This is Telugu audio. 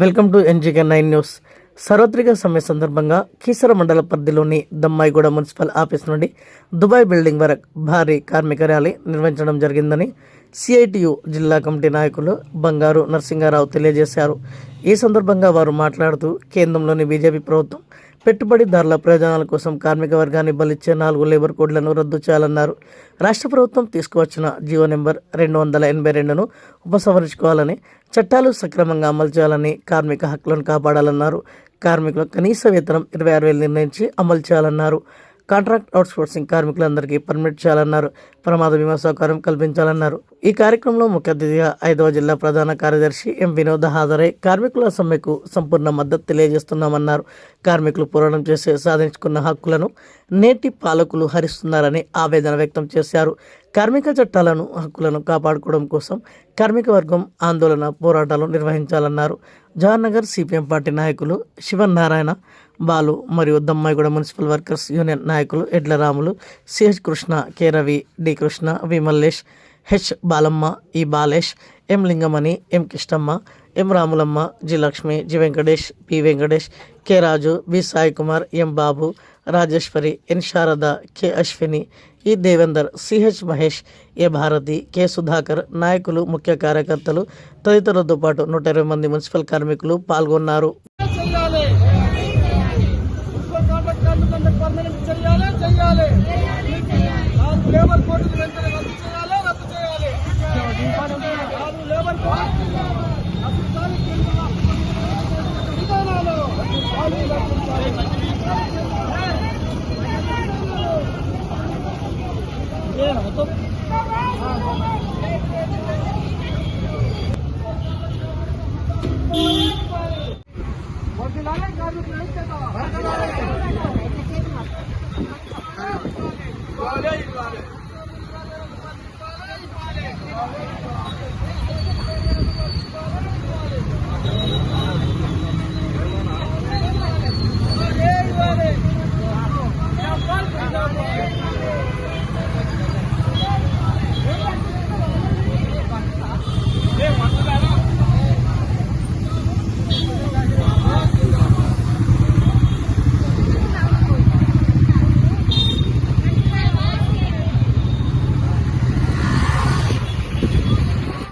Welcome to NGK nine news. సార్వత్రిక సమ్మె సందర్భంగా కీసర మండల పరిధిలోని దమ్మాయిగూడ మున్సిపల్ ఆఫీస్ నుండి దుబాయ్ బిల్డింగ్ వరకు భారీ కార్మిక ర్యాలీ నిర్వహించడం జరిగిందని సిఐటియు జిల్లా కమిటీ నాయకులు బంగారు నరసింగారావు తెలియజేశారు. ఈ సందర్భంగా వారు మాట్లాడుతూ కేంద్రంలోని బీజేపీ ప్రభుత్వం పెట్టుబడిదారుల ప్రయోజనాల కోసం కార్మిక వర్గాన్ని బలిచ్చే నాలుగు లేబర్ కోడ్లను రద్దు చేయాలన్నారు. రాష్ట్ర ప్రభుత్వం తీసుకువచ్చిన జీవో నెంబర్ రెండు వందల ఎనభై రెండును ఉపసంహరించుకోవాలని చట్టాలు సక్రమంగా అమలు చేయాలని కార్మిక హక్కులను కాపాడాలన్నారు. కార్మికుల కనీస వేతనం ఇరవై ఆరు వేలు నిర్ణయించి అమలు చేయాలన్నారు. కాంట్రాక్ట్ అవుట్సోర్సింగ్ కార్మికులందరికీ పర్మిట్ చేయాలన్నారు. ప్రమాద బీమా సౌకర్యం కల్పించాలన్నారు. ఈ కార్యక్రమంలో ముఖ్య అతిథిగా ఐదవ జిల్లా ప్రధాన కార్యదర్శి ఎం వినోద్ హాజరై కార్మికుల సమ్మెకు సంపూర్ణ మద్దతు తెలియజేస్తున్నామన్నారు. కార్మికులు పోరాటం చేసి సాధించుకున్న హక్కులను నేటి పాలకులు హరిస్తున్నారని ఆవేదన వ్యక్తం చేశారు. కార్మిక చట్టాలను హక్కులను కాపాడుకోవడం కోసం కార్మిక వర్గం ఆందోళన పోరాటాలు నిర్వహించాలన్నారు. జవహర్నగర్ సిపిఎం పార్టీ నాయకులు శివనారాయణ బాలు మరియు దమ్మాయిగూడ మున్సిపల్ వర్కర్స్ యూనియన్ నాయకులు Edla Ramulu CH Krishna K Ravi D Krishna V Mallesh H Balamma E Balesh M Lingamani M Kistamma M Ramulamma G Lakshmi G Venkatesh P Venkatesh K Raju B Sai Kumar M Babu Rajeshwari N Sharada K Ashwini E Devender CH Mahesh A Bharathi K Sudhakar నాయకులు ముఖ్య కార్యకర్తలు తదితరులతో పాటు నూట ఇరవై మంది మున్సిపల్ కార్మికులు పాల్గొన్నారు. పర్మనెంట్ చెయ్యాలి చెయ్యాలి నాలుగు లేబర్ కోర్టులు వెంటనే రద్దు చేయాలి రద్దు చేయాలి నాలుగు లేబర్ కోర్టులు రద్దు చేయాలి. విధానాలు వాళ్ళు రద్దు చేయాలి. ఏ మొత్తం వర్ధిల్లాలి కార్మికుల ఐక్యత. olha aí, olha.